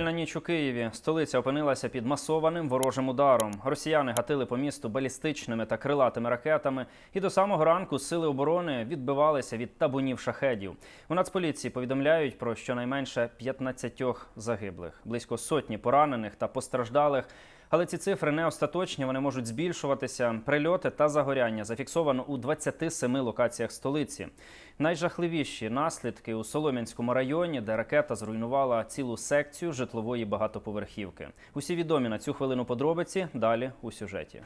На ніч у Києві столиця опинилася під масованим ворожим ударом. Росіяни гатили по місту балістичними та крилатими ракетами, і до самого ранку сили оборони відбивалися від табунів шахедів. У Нацполіції повідомляють про щонайменше 15 загиблих, близько сотні поранених та постраждалих. Але ці цифри не остаточні, вони можуть збільшуватися. Прильоти та загоряння зафіксовано у 27 локаціях столиці. Найжахливіші наслідки у Солом'янському районі, де ракета зруйнувала цілу секцію житлової багатоповерхівки. Усі відомі на цю хвилину подробиці далі у сюжеті.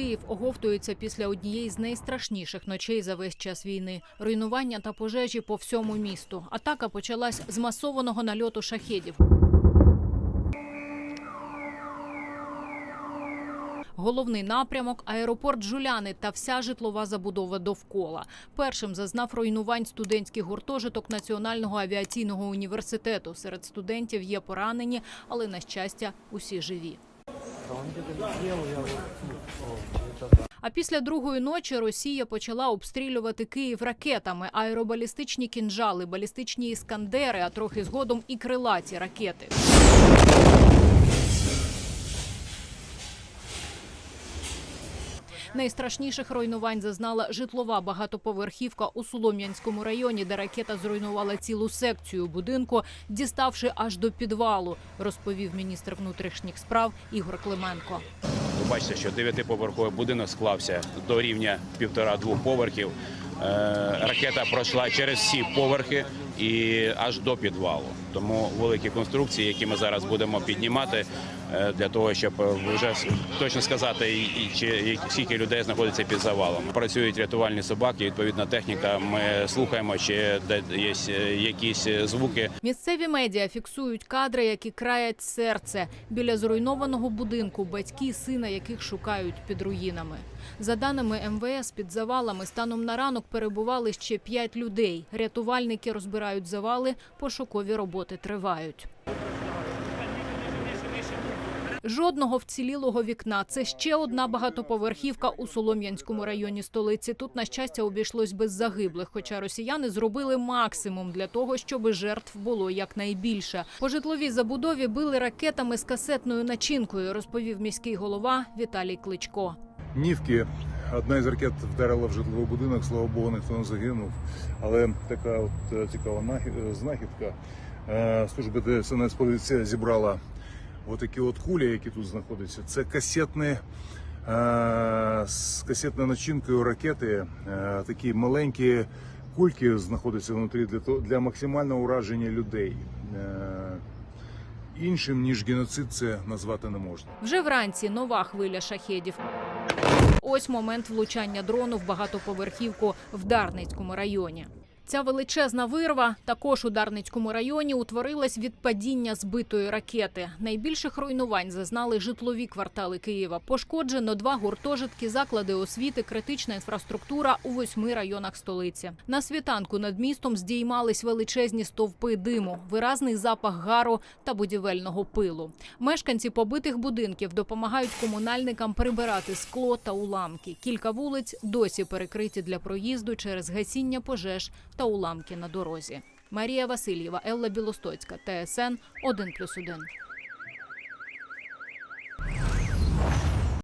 Київ оговтується після однієї з найстрашніших ночей за весь час війни. Руйнування та пожежі по всьому місту. Атака почалась з масованого нальоту шахедів. Головний напрямок аеропорт Жуляни та вся житлова забудова довкола. Першим зазнав руйнувань студентський гуртожиток Національного авіаційного університету. Серед студентів є поранені, але на щастя усі живі. А після другої ночі Росія почала обстрілювати Київ ракетами, аеробалістичні кінжали, балістичні іскандери, а трохи згодом і крилаті ракети. Найстрашніших руйнувань зазнала житлова багатоповерхівка у Солом'янському районі, де ракета зруйнувала цілу секцію будинку, діставши аж до підвалу, розповів міністр внутрішніх справ Ігор Клименко. Бачите, що дев'ятиповерховий будинок склався до рівня півтора-двох поверхів. Е, Ракета пройшла через всі поверхи і аж до підвалу. Тому великі конструкції, які ми зараз будемо піднімати, е, для того, щоб вже точно сказати, чи скільки людей знаходиться під завалом. Працюють рятувальні собаки. Відповідна техніка. Ми слухаємо, чи є е, якісь звуки. Місцеві медіа фіксують кадри, які краять серце біля зруйнованого будинку, батьки сина яких шукають під руїнами. За даними МВС, під завалами станом на ранок перебували ще п'ять людей. Рятувальники розбирають завали, пошукові роботи тривають. Жодного вцілілого вікна. Це ще одна багатоповерхівка у Солом'янському районі столиці. Тут, на щастя, обійшлось без загиблих. Хоча росіяни зробили максимум для того, щоб жертв було якнайбільше. По житловій забудові били ракетами з касетною начинкою, розповів міський голова Віталій Кличко. Нівки. Одна із ракет вдарила в житловий будинок, слава Богу, ніхто не загинув. Але така от е, цікава е, знахідка. Е, Служба ДСНС поліція зібрала отакі от кулі, які тут знаходяться. Це касетні, з касетною начинкою ракети. Такі маленькі кульки знаходяться внутрі для, для максимального ураження людей. Іншим ніж геноцид це назвати не можна. Вже вранці нова хвиля шахедів. Ось момент влучання дрону в багатоповерхівку в Дарницькому районі. Ця величезна вирва також у Дарницькому районі утворилась від падіння збитої ракети. Найбільших руйнувань зазнали житлові квартали Києва. Пошкоджено два гуртожитки, заклади освіти, критична інфраструктура у восьми районах столиці. На світанку над містом здіймались величезні стовпи диму, виразний запах гару та будівельного пилу. Мешканці побитих будинків допомагають комунальникам прибирати скло та уламки. Кілька вулиць досі перекриті для проїзду через гасіння пожеж та уламки на дорозі. Марія Васильєва, Елла Білостоцька, ТСН 1+,1.